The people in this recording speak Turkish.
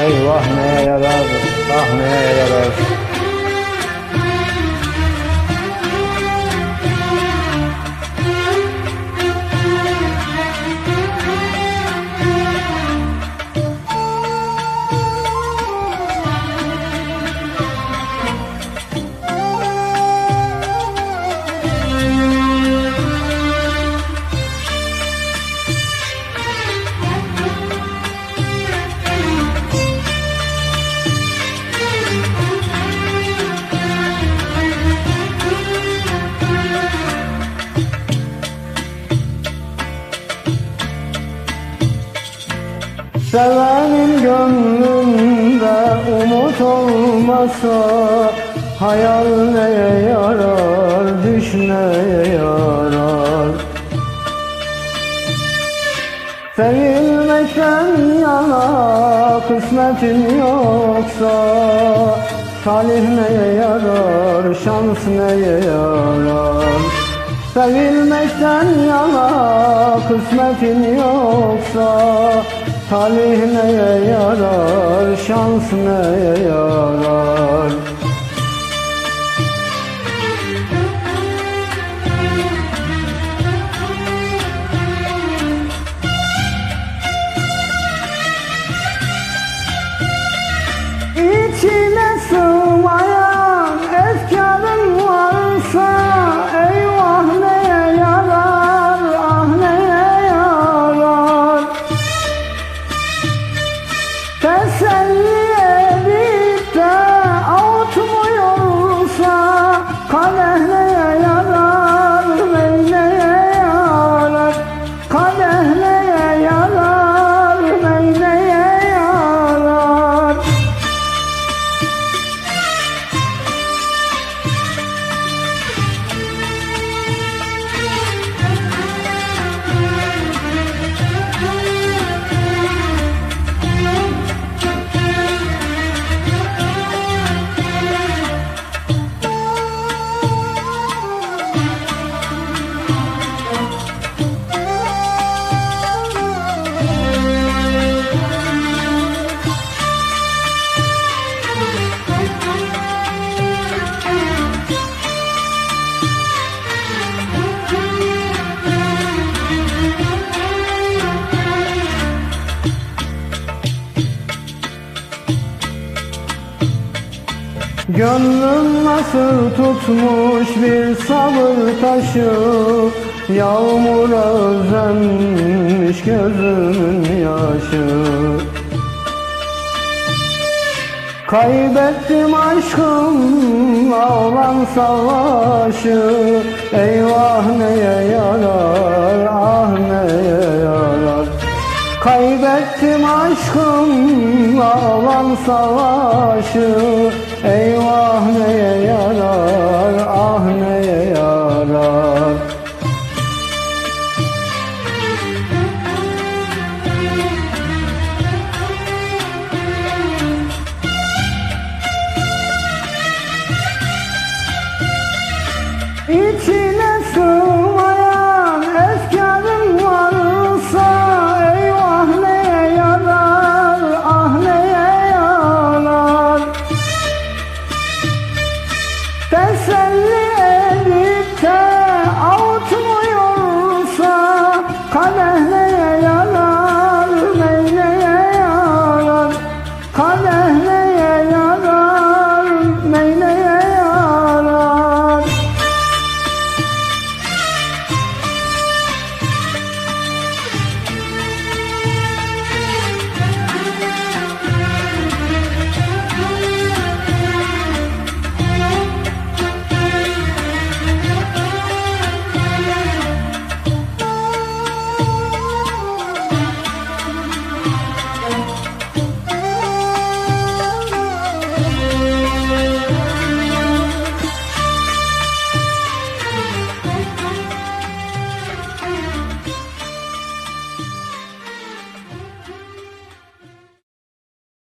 Eyvah neye yarar, ah neye yarar Sevenin gönlünde umut olmasa Hayal neye yarar, düş neye yarar? Sevilmekten yana kısmetin yoksa Talih neye yarar, şans neye yarar? Sevilmekten yana kısmetin yoksa Talih neye yarar, şans neye yarar 三一 Gönlüm nasıl tutmuş bir sabır taşı? Yağmura özenmiş gözümün yaşı. Kaybettim aşkımla olan savaşı. Eyvah neye yarar, ah neye yarar? Kaybettim aşkımla olan savaşı Eyvah neye yarar, ah neye yarar? İçine